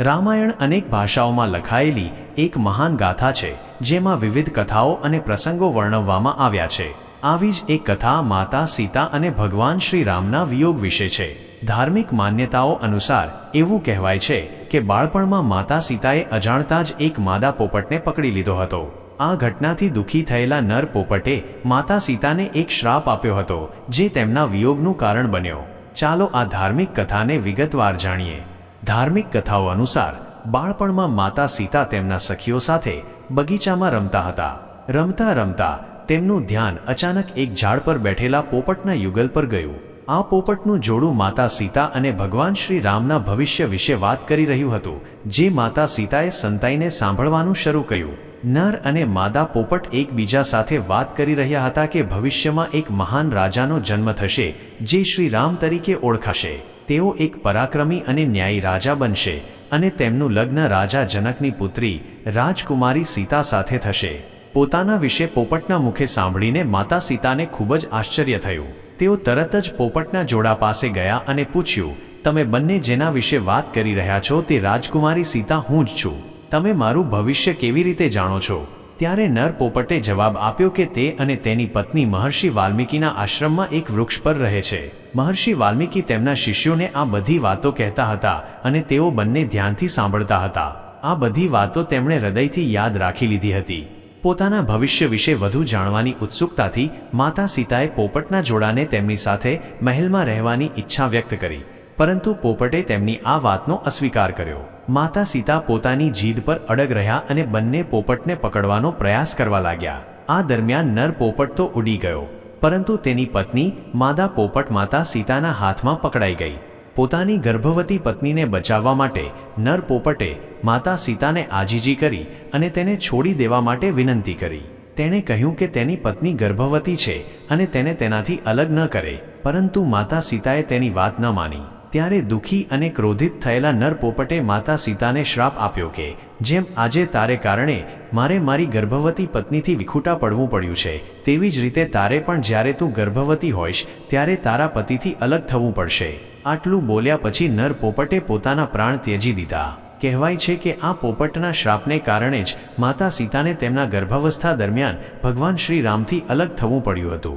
રામાયણ અનેક ભાષાઓમાં લખાયેલી એક મહાન ગાથા છે, જેમાં વિવિધ કથાઓ અને પ્રસંગો વર્ણવવામાં આવ્યા છે. આવી જ એક કથા માતા સીતા અને ભગવાન શ્રી રામના વિયોગ વિશે છે. ધાર્મિક માન્યતાઓ અનુસાર એવું કહેવાય છે કે બાળપણમાં માતા સીતાએ અજાણતા જ એક માદા પોપટને પકડી લીધો હતો. આ ઘટનાથી દુઃખી થયેલા નર પોપટે માતા સીતાને એક શ્રાપ આપ્યો હતો, જે તેમના વિયોગનું કારણ બન્યો. ચાલો આ ધાર્મિક કથાને વિગતવાર જાણીએ. ધાર્મિક કથાઓ અનુસાર, બાળપણમાં માતા સીતા તેમના સખીઓ સાથે બગીચામાં રમતા હતા. રમતા રમતા તેમનું ધ્યાન અચાનક એક ઝાડ પર બેઠેલા પોપટના યુગલ પર ગયું. આ પોપટનું જોડું માતા સીતા અને ભગવાન શ્રી રામના ભવિષ્ય વિશે વાત કરી રહ્યું હતું, જે માતા સીતાએ સંતાઈને સાંભળવાનું શરૂ કર્યું. નર અને માદા પોપટ એકબીજા સાથે વાત કરી રહ્યા હતા કે ભવિષ્યમાં એક મહાન રાજાનો જન્મ થશે, જે શ્રી રામ તરીકે ઓળખાશે. તેઓ એક પરાક્રમી અને ન્યાયી રાજા બનશે અને તેમનું લગ્ન રાજા જનકની પુત્રી, રાજકુમારી સીતા સાથે થશે. પોતાના વિશે પોપટના મુખે સાંભળીને માતા સીતાને ખૂબ જ આશ્ચર્ય થયું. તેઓ તરત જ પોપટના જોડા પાસે ગયા અને પૂછ્યું, તમે બંને જેના વિશે વાત કરી રહ્યા છો તે રાજકુમારી સીતા હું જ છું. તમે મારું ભવિષ્ય કેવી રીતે જાણો છો? ત્યારે નર પોપટે જવાબ આપ્યો કે તે અને તેની પત્ની મહર્ષિ વાલ્મીકીના આશ્રમમાં એક વૃક્ષ પર રહે છે. મહર્ષિ વાલ્મીકી તેમના શિષ્યોને આ બધી વાતો કહેતા હતા અને તેઓ બંને ધ્યાનથી સાંભળતા હતા. આ બધી વાતો તેમણે હૃદયથી યાદ રાખી લીધી હતી. પોતાના ભવિષ્ય વિશે વધુ જાણવાની ઉત્સુકતાથી માતા સીતાએ પોપટના જોડાને તેમની સાથે મહેલમાં રહેવાની ઈચ્છા વ્યક્ત કરી, પરંતુ પોપટે તેમની આ વાતનો અસ્વીકાર કર્યો. માતા સીતા પોતાની જીદ પર અડગ રહ્યા અને બંને પોપટને પકડવાનો પ્રયાસ કરવા લાગ્યા. આ દરમિયાન નર પોપટ તો ઉડી ગયો, પરંતુ તેની પત્ની, માદા પોપટ માતા સીતાના હાથમાં પકડાઈ ગઈ. પોતાની ગર્ભવતી પત્નીને બચાવવા માટે નર પોપટે માતા સીતાને આજીજી કરી અને તેને છોડી દેવા માટે વિનંતી કરી. તેણે કહ્યું કે તેની પત્ની ગર્ભવતી છે અને તેને તેનાથી અલગ ન કરે, પરંતુ માતા સીતાએ તેની વાત ન માની. ત્યારે દુઃખી અને ક્રોધિત થયેલા નર પોપટે માતા સીતાને શ્રાપ આપ્યો કે, જેમ આજે તારે કારણે મારે મારી ગર્ભવતી પત્નીથી વિખૂટા પડવું પડ્યું છે, તેવી જ રીતે તારે પણ જ્યારે તું ગર્ભવતી હોઈશ, ત્યારે તારા પતિથી અલગ થવું પડશે. આટલું બોલ્યા પછી નર પોપટે પોતાના પ્રાણ ત્યજી દીધા. કહેવાય છે કે આ પોપટના શ્રાપને કારણે જ માતા સીતાને તેમના ગર્ભાવસ્થા દરમિયાન ભગવાન શ્રી રામથી અલગ થવું પડ્યું હતું.